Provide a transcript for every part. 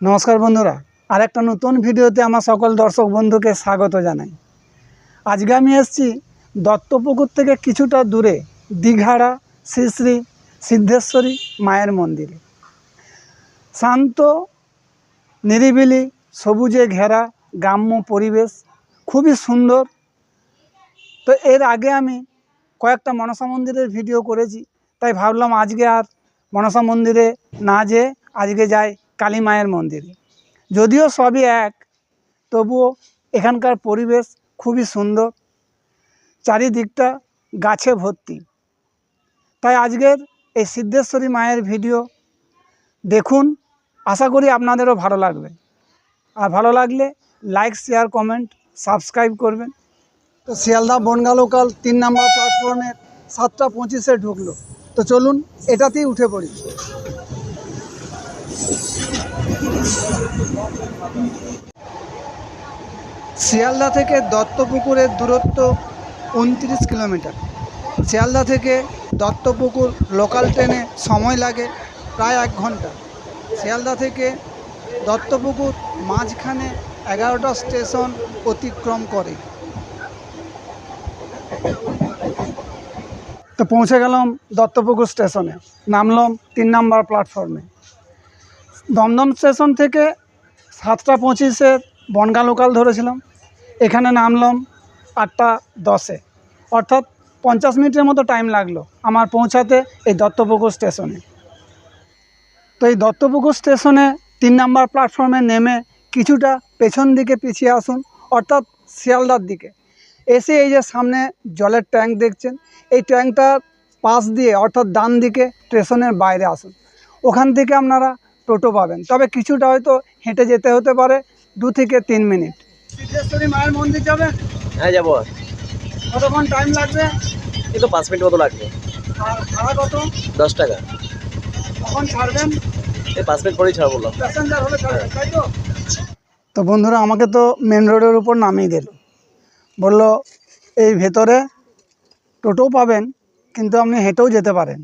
নমস্কার বন্ধুরা আর একটা নতুন ভিডিওতে আমার সকল দর্শক বন্ধুকে স্বাগত জানাই। আজকে আমি এসেছি দত্তপুকুর থেকে কিছুটা দূরে, দীঘাড়া শ্রী শ্রী সিদ্ধেশ্বরী মায়ের মন্দিরে। শান্ত, নিরিবিলি, সবুজে ঘেরা গ্রাম্য পরিবেশ, খুবই সুন্দর। তো এর আগে আমি কয়েকটা মনসা মন্দিরের ভিডিও করেছি, তাই ভাবলাম আজকে আর মনসা মন্দিরে না যেয়ে আজকে যাই কালী মায়ের মন্দিরে। যদিও সবই এক, তবুও এখানকার পরিবেশ খুবই সুন্দর। চারিদিকটা গাছে ভর্তি। তাই আজকের এই সিদ্ধেশ্বরী মায়ের ভিডিও দেখুন, আশা করি আপনাদেরও ভালো লাগবে। আর ভালো লাগলে লাইক, শেয়ার, কমেন্ট, সাবস্ক্রাইব করবেন। তো শিয়ালদা বনগা লোকাল তিন নাম্বার প্ল্যাটফর্মের সাতটা পঁচিশে ঢুকলো। তো চলুন, এটাতেই উঠে পড়ি। শিয়ালদা থেকে দত্তপুকুরের দূরত্ব উনত্রিশ কিলোমিটার। শিয়ালদা থেকে দত্তপুকুর লোকাল ট্রেনে সময় লাগে প্রায় এক ঘণ্টা। শিয়ালদা থেকে দত্তপুকুর মাঝখানে এগারোটা স্টেশন অতিক্রম করে। তো পৌঁছে গেলাম দত্তপুকুর স্টেশনে। নামলাম তিন নাম্বার প্ল্যাটফর্মে। দমদম স্টেশন থেকে সাতটা পঁচিশের বনগা লোকাল ধরেছিলাম। এখানে নামলাম আটটা দশে। অর্থাৎ পঞ্চাশ মিনিটের মতো টাইম লাগল আমার পৌঁছাতে এই দত্তপুকুর স্টেশনে। তো এই দত্তপুকুর স্টেশনে তিন নাম্বার প্ল্যাটফর্মে নেমে কিছুটা পেছন দিকে পিছিয়ে আসুন, অর্থাৎ শিয়ালদার দিকে। এসে এই যে সামনে জলের ট্যাঙ্ক দেখছেন, এই ট্যাঙ্কটার পাশ দিয়ে, অর্থাৎ ডান দিকে স্টেশনের বাইরে আসুন। ওখান থেকে আপনারা টোটো পাবেন। তবে কিছুটা হয়তো হেঁটে যেতে হতে পারে দু থেকে তিন মিনিট। সিদ্ধেশ্বরী মায়ের মন্দির যাবেন হ্যাঁ যাব। কতক্ষণ টাইম লাগবে? এই তো পাঁচ মিনিট মতো লাগবে। আর ভাড়া কত? দশ টাকা। কখন ছাড়বেন? এই পাঁচ মিনিট পরেই ছাড়া প্যাসেঞ্জার হলে ছাড়বেন তাই তো? তো বন্ধুরা আমাকে তো মেন রোডের উপর নামিয়ে দিল। বলল এই ভেতরে টোটোও পাবেন কিন্তু আপনি হেঁটেও যেতে পারেন।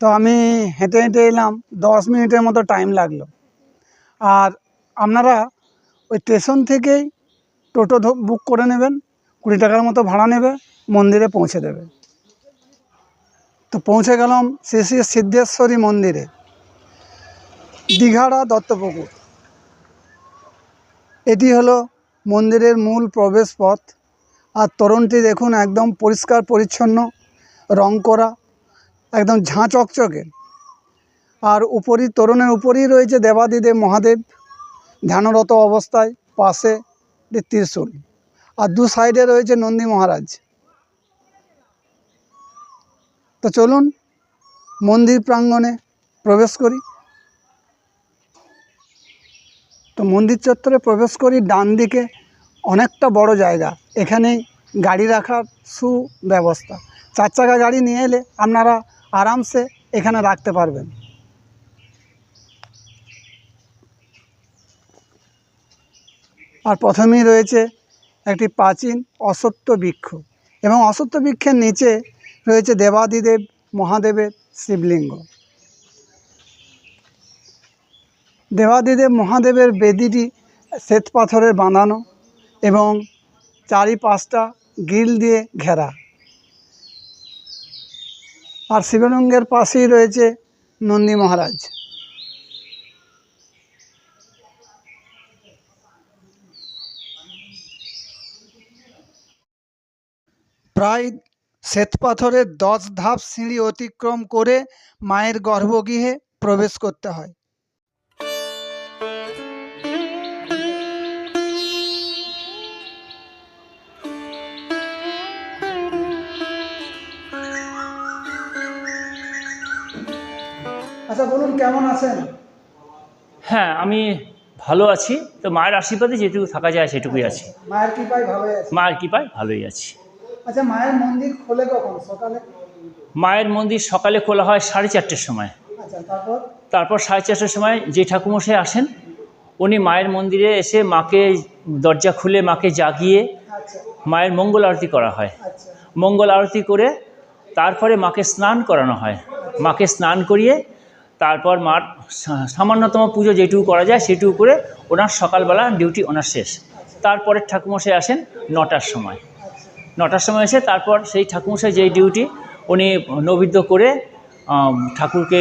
তো আমি হেঁটে হেঁটে এলাম, দশ মিনিটের মতো টাইম লাগল। আর আপনারা ওই স্টেশন থেকেই টোটো বুক করে নেবেন, কুড়ি টাকার মতো ভাড়া নেবে, মন্দিরে পৌঁছে দেবে। তো পৌঁছে গেলাম শ্রী শ্রী সিদ্ধেশ্বরী মন্দিরে দীঘাড়া দত্তপুকুর। এটি হলো মন্দিরের মূল প্রবেশ পথ। আর তরুণটি দেখুন একদম পরিষ্কার পরিচ্ছন্ন, রং করা। একদম ঝাঁ চকচকে। আর উপরই তরুণের উপরই রয়েছে দেবাদিদেব মহাদেব, ধ্যানরত অবস্থায় পাশে ত্রিশূল। আর দু সাইডে রয়েছে নন্দী মহারাজ। তো চলুন মন্দির প্রাঙ্গণে প্রবেশ করি। তো মন্দির চত্বরে প্রবেশ করি, ডান দিকে অনেকটা বড় জায়গা। এখানেই গাড়ি রাখার সুব্যবস্থা। চার চাকা গাড়ি নিয়ে এলে আপনারা আরামসে এখানে রাখতে পারবেন। আর প্রথমেই রয়েছে একটি প্রাচীন অসত্য বৃক্ষ এবং অসত্য বৃক্ষের নিচে রয়েছে দেবাদিদেব মহাদেবের শিবলিঙ্গ। দেবাদিদেব মহাদেবের বেদিটি শ্বেত পাথরের বাঁধানো এবং চারিপাশটা গ্রিল দিয়ে ঘেরা। আর শিবনঙ্গের পাশেই রয়েছে নন্দী মহারাজ। প্রায় শ্বেতপাথরের দশ ধাপ সিঁড়ি অতিক্রম করে মায়ের গর্ভগৃহে প্রবেশ করতে হয়। আচ্ছা বলুন কেমন আছেন? হ্যাঁ আমি ভালো আছি। তো মায়ের আশীর্বাদে যেটুকু থাকা যায় সেটুকুই আছি। মায়ের কৃপায় ভালোই আছে। মায়ের কৃপায় ভালোই আছি। আচ্ছা মায়ের মন্দির খোলে কখন? সকালে? মায়ের মন্দির সকালে খোলা হয় সাড়ে চারটের সময়। আচ্ছা তারপর? তারপর সাড়ে চারটের সময় যে ঠাকুমশাই আসেন উনি মায়ের মন্দিরে এসে মাকে দরজা খুলে মাকে জাগিয়ে আচ্ছা। মায়ের মঙ্গল আরতি করা হয়। আচ্ছা। মঙ্গল আরতি করে তারপরে মাকে স্নান করানো হয়। মাকে স্নান করিয়ে তারপর মার সামান্যতম পুজো যেটুকু করা যায় সেটুকু করে ওনার সকালবেলা ডিউটি ওনার শেষ। তারপরে ঠাকুমশাই আসেন নটার সময়। নটার সময় এসে তারপর সেই ঠাকুমশাই যেই ডিউটি উনি নৈবেদ্য করে ঠাকুরকে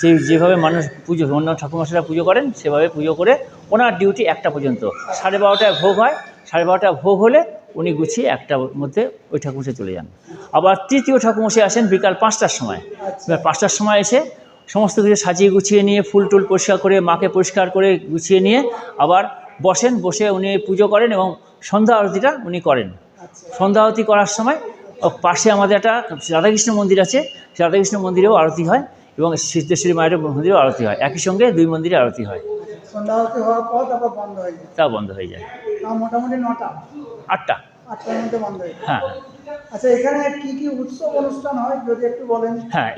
যে, যেভাবে মানুষ পুজো, অন্য ঠাকুরমশাইরা পুজো করেন সেভাবে পুজো করে ওনার ডিউটি একটা পর্যন্ত। সাড়ে বারোটায় ভোগ হয়, সাড়ে বারোটায় ভোগ হলে উনি গুছিয়ে একটার মধ্যে ওই ঠাকুমশাই চলে যান। আবার তৃতীয় ঠাকুমশাই আসেন বিকাল পাঁচটার সময়। পাঁচটার সময় এসে সমস্ত কিছু সাজিয়ে গুছিয়ে নিয়ে ফুল টুল পরিষ্কার করে মাকে পরিষ্কার করে গুছিয়ে নিয়ে আবার বসেন বসে উনি পুজো করেন এবং সন্ধ্যা আরতিটা উনি করেন। সন্ধ্যা আরতি করার সময় পাশে আমাদের একটা রাধাকৃষ্ণ মন্দির আছে সেই রাধাকৃষ্ণ মন্দিরেও আরতি হয় এবং সিদ্ধেশ্বরী মায়ের মন্দিরেও আরতি হয়। একই সঙ্গে দুই মন্দিরে আরতি হয়। সন্ধ্যাবতী হওয়ার পর বন্ধ হয়ে যায়। তা বন্ধ হয়ে যায়। মোটামুটি নটা? আটটা। হয়ে হ্যাঁ। আচ্ছা হয়?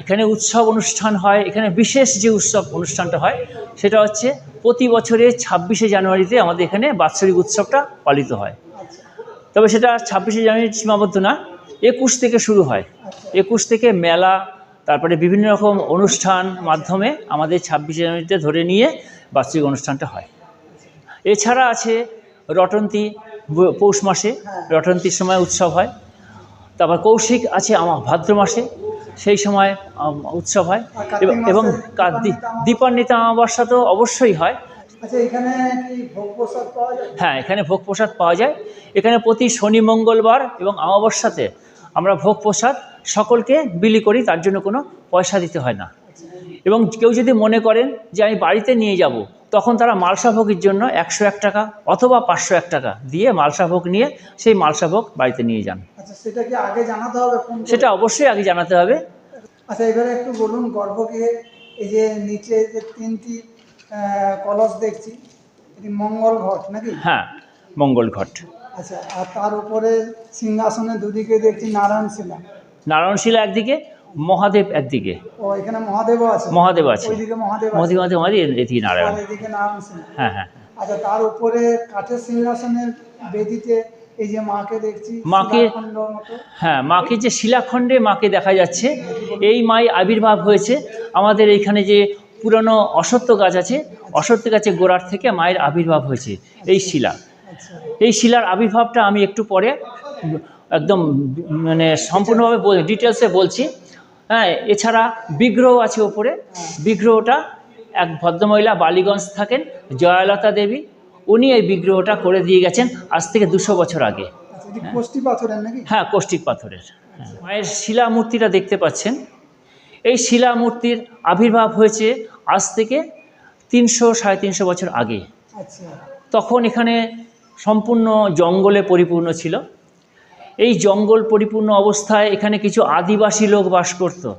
এখানে উৎসব অনুষ্ঠান হয়। এখানে বিশেষ যে উৎসব অনুষ্ঠানটা হয়, সেটা হচ্ছে প্রতি বছরে ছাব্বিশে জানুয়ারিতে আমাদের এখানে বাৎসরিক উৎসবটা পালিত হয়। তবে সেটা ছাব্বিশে জানুয়ারি সীমাবদ্ধ না, একুশ থেকে শুরু হয়। একুশ থেকে মেলা, তারপরে বিভিন্ন রকম অনুষ্ঠান মাধ্যমে আমাদের ছাব্বিশে জানুয়ারিতে ধরে নিয়ে বার্ষিক অনুষ্ঠানটা হয়। এছাড়া আছে রটন্তী, পৌষ মাসে রটন্তীর সময় উৎসব হয়। তারপর কৌশিক আছে আমার ভাদ্র মাসে সেই সময় উৎসব হয়। এবং- দীপান্বিতা অমাবস্যা তো অবশ্যই হয়। আচ্ছা হ্যাঁ এখানে ভোগ প্রসাদ পাওয়া যায়। এখানে প্রতি শনি মঙ্গলবার এবং অমাবস্যাতে আমরা ভোগ প্রসাদ সকলকে বিলি করি তার জন্য কোনো পয়সা দিতে হয় না। এবং কেউ যদি মনে করেন যে আমি বাড়িতে নিয়ে যাব তখন তারা মালসা ভোগের জন্য একশো এক টাকা অথবা পাঁচশো এক টাকা দিয়ে মালসা ভোগ নিয়ে সেই মালসা ভোগ বাড়িতে নিয়ে যান। আচ্ছা সেটা কি আগে জানাতে হবে সেটা অবশ্যই আগে জানাতে হবে। আচ্ছা এবারে একটু বলুন গর্ভগৃহে এই যে নিচে যে তিনটি কলস দেখছি এটি মঙ্গল ঘট নাকি? হ্যাঁ মঙ্গল ঘট। আচ্ছা আর তার উপরে সিংহাসনের দুদিকে দেখছি নারায়ণ শিলা নারায়ণশিলা একদিকে মহাদেব একদিকে। ও এখানে আছে? মহাদেব আছে। মহাদেব আছে? মহাদেব এদিকে নারায়ণ। হ্যাঁ হ্যাঁ। আচ্ছা তার উপরে কাঠের সিংহাসনের বেদিতে এই যে মাকে দেখছি মাকে- হ্যাঁ মাকে যে শিলাখণ্ডে মাকে দেখা যাচ্ছে এই মাই আবির্ভাব হয়েছে। আমাদের এইখানে যে পুরনো অসত্য গাছ আছে অসত্য গাছের গোড়ার থেকে মায়ের আবির্ভাব হয়েছে এই শিলা। আচ্ছা। এই শিলার আবির্ভাবটা আমি একটু পরে একদম মানে সম্পূর্ণভাবে ডিটেলসে বলছি। হ্যাঁ এছাড়া বিগ্রহ আছে ওপরে। বিগ্রহটা এক ভদ্রমহিলা বালিগঞ্জ থাকেন জয়ালতা দেবী। উনি এই বিগ্রহটা করে দিয়ে গেছেন আজ থেকে দুশো বছর আগে। আচ্ছা হ্যাঁ কৌষ্টিক পাথরের। হ্যাঁ। মায়ের শিলা মূর্তিটা দেখতে পাচ্ছেন। এই শিলা মূর্তির আবির্ভাব হয়েছে আজ থেকে তিনশো সাড়ে তিনশো বছর আগে। আচ্ছা। তখন এখানে সম্পূর্ণ জঙ্গলে পরিপূর্ণ ছিল। এই জঙ্গল পরিপূর্ণ অবস্থায় এখানে কিছু আদিবাসী লোক বাস করত।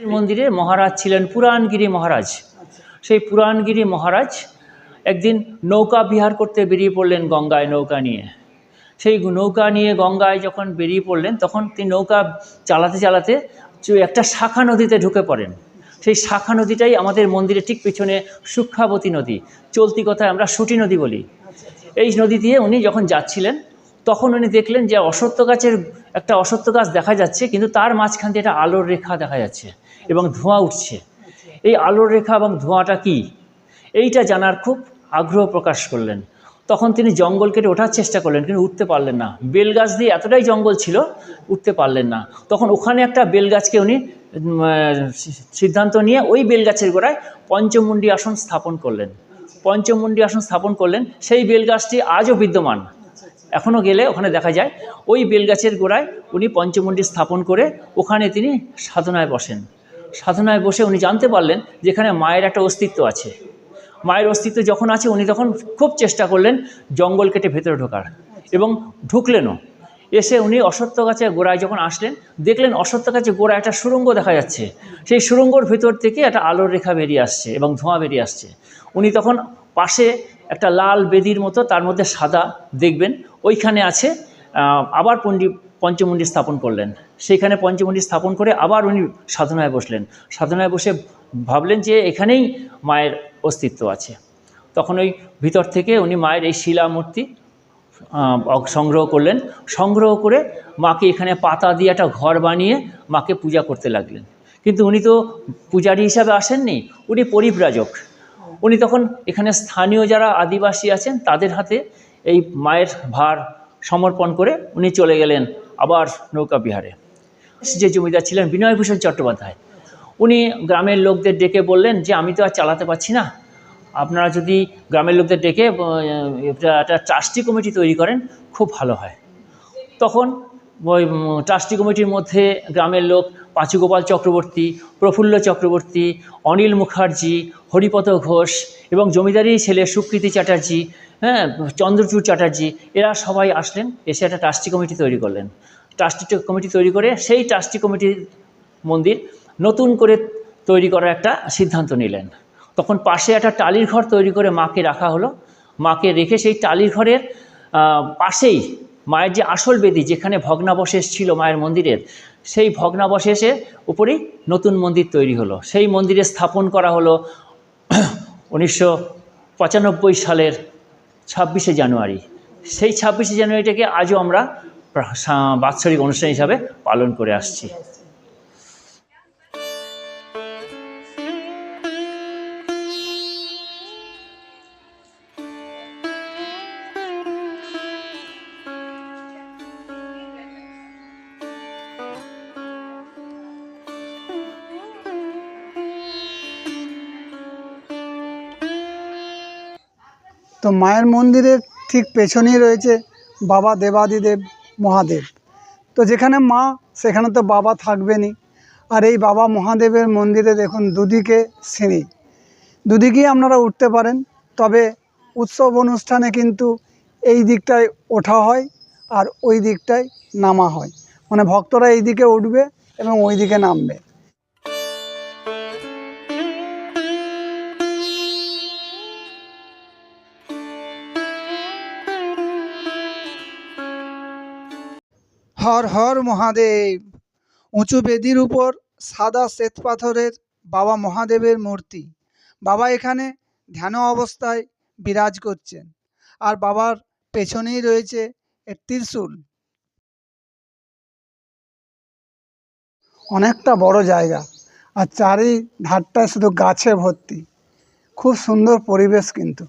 মন্দিরে মহারাজ ছিলেন পুরাণগিরি মহারাজ। আচ্ছা। সেই পুরাণগিরি মহারাজ একদিন নৌকা বিহার করতে বেরিয়ে পড়লেন গঙ্গায় নৌকা নিয়ে। সেই নৌকা নিয়ে গঙ্গায় যখন বেরিয়ে পড়লেন তখন তিনি নৌকা চালাতে চালাতে একটা শাখা নদীতে ঢুকে পড়েন। সেই শাখা নদীটাই আমাদের মন্দিরের ঠিক পিছনে সুক্ষাবতী নদী। চলতি কথায় আমরা সুটি নদী বলি। আচ্ছা আচ্ছা। এই নদী দিয়ে উনি যখন যাচ্ছিলেন তখন উনি দেখলেন যে অসত্য গাছের একটা অসত্য গাছ দেখা যাচ্ছে, কিন্তু তার মাঝখান দিয়ে একটা আলোর রেখা দেখা যাচ্ছে এবং ধোঁয়া উঠছে। এই আলোর রেখা এবং ধোঁয়াটা কি? এইটা জানার খুব আগ্রহ প্রকাশ করলেন। তখন তিনি জঙ্গল কেটে ওঠার চেষ্টা করলেন, কিন্তু উঠতে পারলেন না। বেল গাছ দিয়ে এতটাই জঙ্গল ছিল, উঠতে পারলেন না। তখন ওখানে একটা বেল গাছকে উনি সিদ্ধান্ত নিয়ে ওই বেল গাছের গোড়ায় পঞ্চমুণ্ডী আসন স্থাপন করলেন। পঞ্চমুণ্ডী আসন স্থাপন করলেন, সেই বেল গাছটি আজও বিদ্যমান। এখনও গেলে ওখানে দেখা যায়। ওই বেলগাছের গোড়ায় উনি পঞ্চমুণ্ডী স্থাপন করে ওখানে তিনি সাধনায় বসেন। সাধনায় বসে উনি জানতে পারলেন যেখানে মায়ের একটা অস্তিত্ব আছে। মায়ের অস্তিত্ব যখন আছে, উনি তখন খুব চেষ্টা করলেন জঙ্গল কেটে ভেতরে ঢোকার এবং ঢুকলেনও। এসে উনি অসত্য গাছের গোড়ায় যখন আসলেন, দেখলেন অসত্য গাছের গোড়ায় একটা সুড়ঙ্গ দেখা যাচ্ছে। সেই সুরঙ্গর ভেতর থেকে একটা আলোর রেখা বেরিয়ে আসছে এবং ধোঁয়া বেরিয়ে আসছে। উনি তখন পাশে একটা লাল বেদির মতো তার মধ্যে সাদা দেখবেন। ওইখানে আছে আবার পণ্ডি পঞ্চমুণ্ডি স্থাপন করলেন। সেইখানে পঞ্চমুণ্ডি স্থাপন করে আবার উনি সাধনায় বসলেন। সাধনায় বসে ভাবলেন যে এখানেই মায়ের অস্তিত্ব আছে। তখন ওই ভিতর থেকে উনি মায়ের এই শিলা মূর্তি সংগ্রহ করলেন। সংগ্রহ করে মাকে এখানে পাতা দিয়ে একটা ঘর বানিয়ে মাকে পূজা করতে লাগলেন। কিন্তু উনি তো পূজারী হিসাবে আসেননি, উনি পরিব্রাজক। উনি তখন এখানে স্থানীয় যারা আদিবাসী আছেন, তাদের হাতে এই মায়ের ভার সমর্পণ করে উনি চলে গেলেন আবার নৌকা বিহারে। যে জমিদার ছিলেন বিনয়ভূষণ চট্টোপাধ্যায়। উনি গ্রামের লোকদের ডেকে বললেন যে, আমি তো আর চালাতে পারছি না। আপনারা যদি গ্রামের লোকদের ডেকে একটা ট্রাস্টি কমিটি তৈরি করেন, খুব ভালো হয়। তখন ওই ট্রাস্টি কমিটির মধ্যে গ্রামের লোক পাঁচুগোপাল চক্রবর্তী, প্রফুল্ল চক্রবর্তী, অনিল মুখার্জি, হরিপদ ঘোষ এবং জমিদারি ছেলে সুকৃতি চ্যাটার্জি হ্যাঁ চন্দ্রচূড় চ্যাটার্জি, এরা সবাই আসলেন, এসে একটা ট্রাস্টি কমিটি তৈরি করলেন। ট্রাস্টি কমিটি তৈরি করে সেই ট্রাস্টি কমিটির মন্দির নতুন করে তৈরি করার একটা সিদ্ধান্ত নিলেন। তখন পাশে একটা টালির ঘর তৈরি করে মাকে রাখা হলো। মাকে রেখে সেই টালির ঘরের পাশেই মায়ের যে আসল বেদি যেখানে ভগ্নাবশেষ ছিল মায়ের মন্দিরের, সেই ভগ্নাবশেষের উপরেই নতুন মন্দির তৈরি হলো। সেই মন্দিরে স্থাপন করা হলো উনিশশো পঁচানব্বই সালের ছাব্বিশে জানুয়ারি। সেই ছাব্বিশে জানুয়ারিটাকে আজও আমরা বাৎসরিক অনুষ্ঠান হিসাবে পালন করে আসছি। তো মায়ের মন্দিরের ঠিক পেছনেই রয়েছে বাবা দেবাদিদেব মহাদেব। তো যেখানে মা, সেখানে তো বাবা থাকবেনই। আর এই বাবা মহাদেবের মন্দিরে দেখুন দুদিকে সিঁড়ি। দুদিকেই আপনারা উঠতে পারেন, তবে উৎসব অনুষ্ঠানে কিন্তু এই দিকটায় ওঠা হয় আর ওই দিকটায় নামা হয়। মানে ভক্তরা এই দিকে উঠবে এবং ওই দিকে নামবে। হর হর মহাদেব। উঁচু বেদির উপর সাদা শ্বেত পাথরের বাবা মহাদেবের মূর্তি। বাবা এখানে ধ্যান অবস্থায় বিরাজ করছেন। আর বাবার পেছনেই রয়েছে এক ত্রিশূল। অনেকটা বড় জায়গা। আর চারি ধারটায় শুধু গাছে ভর্তি। খুব সুন্দর পরিবেশ কিন্তু।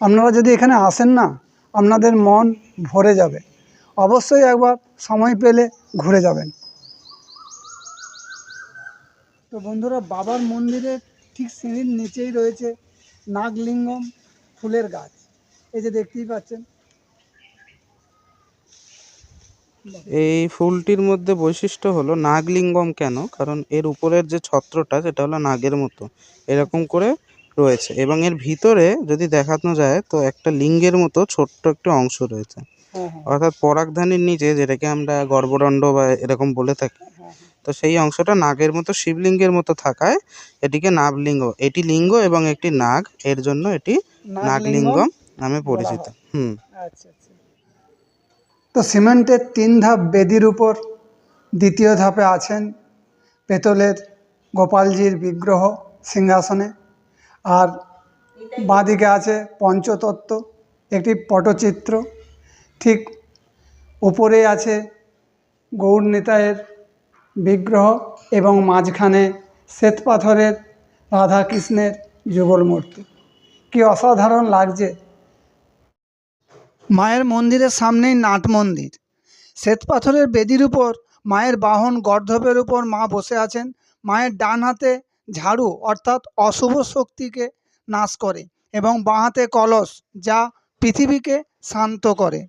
আপনারা যদি এখানে আসেন না, আপনাদের মন ভরে যাবে। অবশ্যই একবার সময় পেলে ঘুরে যাবেন। তো বন্ধুরা, বাবার মন্দিরের ঠিক সিঁড়ির নিচেই রয়েছে নাগলিঙ্গম ফুলের গাছ। এই যে দেখতেই পাচ্ছেন। এই ফুলটির মধ্যে বৈশিষ্ট্য হলো নাগলিঙ্গম কেন? কারণ এর উপরের যে ছত্রটা, সেটা হলো নাগের মতো। এরকম করে রয়েছে। এবং এর ভিতরে যদি দেখানো যায় তো একটা লিঙ্গের মতো ছোট্ট একটা অংশ রয়েছে। হ্যাঁ হ্যাঁ। অর্থাৎ পরাগধানীর নিচে যেটাকে আমরা গর্ভদণ্ড বা এরকম বলে থাকি হ্যাঁ তো সেই অংশটা নাগের মতো শিবলিঙ্গের মতো থাকায় এটিকে নাগলিঙ্গ এটি লিঙ্গ এবং একটি নাগ এর জন্য এটি নাগলিঙ্গম নামে পরিচিত। হুম। আচ্ছা আচ্ছা। তো সিমেন্টের তিন ধাপ বেদির উপর দ্বিতীয় ধাপে আছেন পেতলের গোপালজির বিগ্রহ সিংহাসনে আর বাঁদিকে আছে পঞ্চতত্ত্ব, একটি পটচিত্র। ঠিক উপরে আছে গৌর নিতায়ের বিগ্রহ এবং মাঝখানে শ্বেত পাথরের রাধাকৃষ্ণের যুগল মূর্তি। কি অসাধারণ লাগছে। মায়ের মন্দিরের সামনেই নাট মন্দির। শ্বেত পাথরের বেদির উপর মায়ের বাহন গর্ধবের উপর মা বসে আছেন। মায়ের ডান হাতে ঝাড়ু অর্থাৎ অশুভ শক্তিকে নাশ করে এবং বাঁহাতে কলস যা পৃথিবীকে শান্ত করে।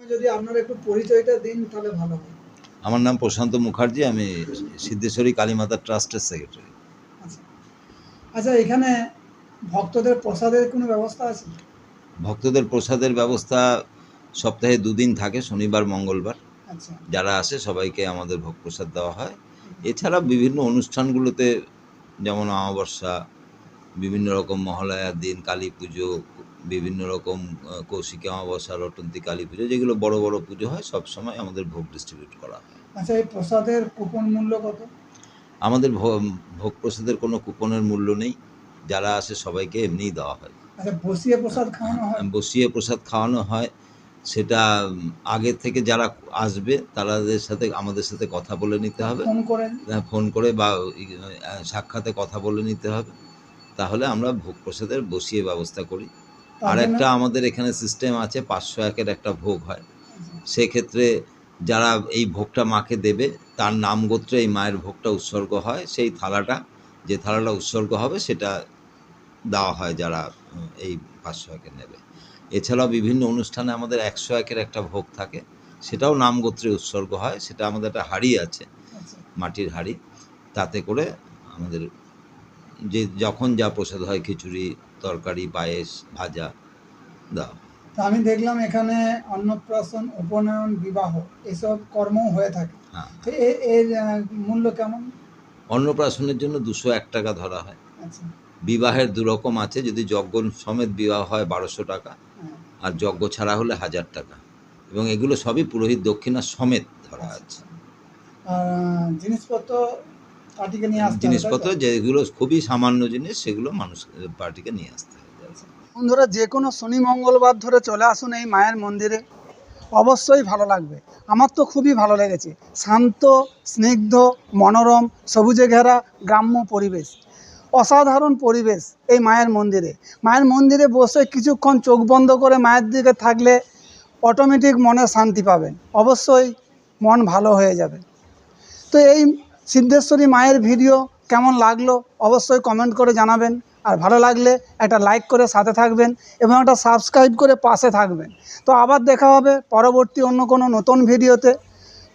যদি আপনারা একটু পরিচয়টা দিন তাহলে ভালো হয়। আমার নাম প্রশান্ত মুখার্জি আমি সিদ্ধেশ্বরী কালীমাতা ট্রাস্টের সেক্রেটারি। আচ্ছা। আচ্ছা এখানে ভক্তদের প্রসাদের কোনো ব্যবস্থা আছে? ভক্তদের প্রসাদের ব্যবস্থা সপ্তাহে দুদিন থাকে শনিবার মঙ্গলবার। আচ্ছা। যারা আসে সবাইকে আমাদের ভোগ প্রসাদ দেওয়া হয়। এছাড়া বিভিন্ন অনুষ্ঠানগুলোতে যেমন অমাবস্যা বিভিন্ন রকম মহালয়ার দিন কালী পুজো বিভিন্ন রকম কৌশিকী অমাবস্যা রটন্তী কালী পুজো যেগুলো বড় বড় পুজো হয় সব সময় আমাদের ভোগ ডিস্ট্রিবিউট করা হয়। আচ্ছা এই প্রসাদের কুপন মূল্য কত? আমাদের ভোগ প্রসাদের কোনো কুপনের মূল্য নেই যারা আসে সবাইকে এমনিই দেওয়া হয়। আচ্ছা বসিয়ে প্রসাদ খাওয়ানো হয়? বসিয়ে প্রসাদ খাওয়ানো হয় সেটা আগে থেকে যারা আসবে তাদের সাথে আমাদের সাথে কথা বলে নিতে হবে। ফোন করে হ্যাঁ, ফোন করে বা সাক্ষাতে কথা বলে নিতে হবে। তাহলে আমরা ভোগ প্রসাদের বসিয়ে ব্যবস্থা করি। আর একটা আমাদের এখানে সিস্টেম আছে পাঁচশো একের একটা ভোগ হয়। সেক্ষেত্রে যারা এই ভোগটা মাকে দেবে তার নাম গোত্রে এই মায়ের ভোগটা উৎসর্গ হয়। সেই থালাটা যে থালাটা উৎসর্গ হবে সেটা দেওয়া হয় যারা এই পাঁচশো একের নেবে। এছাড়াও বিভিন্ন অনুষ্ঠানে আমাদের একশো একের একটা ভোগ থাকে। সেটাও নাম গোত্রে উৎসর্গ হয় সেটা আমাদের একটা হাড়ি আছে আচ্ছা। মাটির হাড়ি। তাতে করে আমাদের যে যখন যা প্রসাদ হয় খিচুড়ি তরকারি পায়েস ভাজা দাও তা আমি দেখলাম এখানে অন্নপ্রাশন উপনয়ন বিবাহ এসব কর্মও হয়ে থাকে। হ্যাঁ। তো এর মূল্য কেমন? অন্নপ্রাশনের জন্য দুশো এক টাকা ধরা হয়। আচ্ছা। বিবাহের দু রকম আছে যদি যজ্ঞ সমেত বিবাহ হয় বারোশো টাকা হ্যাঁ। আর যজ্ঞ ছাড়া হলে হাজার টাকা। এবং এগুলো সবই পুরোহিত দক্ষিণা সমেত ধরা আছে। জিনিসপত্র? জিনিসপত্র যেগুলো খুবই সামান্য জিনিস সেগুলো মানুষ পার্টিকে নিয়ে আসতে হবে। বন্ধুরা যে কোনো শনি মঙ্গলবার ধরে চলে আসুন এই মায়ের মন্দিরে। অবশ্যই ভালো লাগবে। আমার তো খুবই ভালো লেগেছে। শান্ত স্নিগ্ধ মনোরম সবুজে ঘেরা গ্রাম্য পরিবেশ। অসাধারণ পরিবেশ এই মায়ের মন্দিরে। মায়ের মন্দিরে বসে কিছুক্ষণ চোখ বন্ধ করে মায়ের দিকে থাকলে অটোমেটিক মনে শান্তি পাবেন। অবশ্যই মন ভালো হয়ে যাবে। তো এই সিদ্ধেশ্বরী মায়ের ভিডিও কেমন লাগল অবশ্যই কমেন্ট করে জানাবেন। আর ভালো লাগলে একটা লাইক করে সাথে থাকবেন এবং একটা সাবস্ক্রাইব করে পাশে থাকবেন। তো আবার দেখা হবে পরবর্তী অন্য কোনো নতুন ভিডিওতে।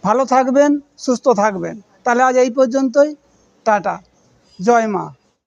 ভালো থাকবেন, সুস্থ থাকবেন। তাহলে আজ এই পর্যন্তই। টাটা। জয় মা।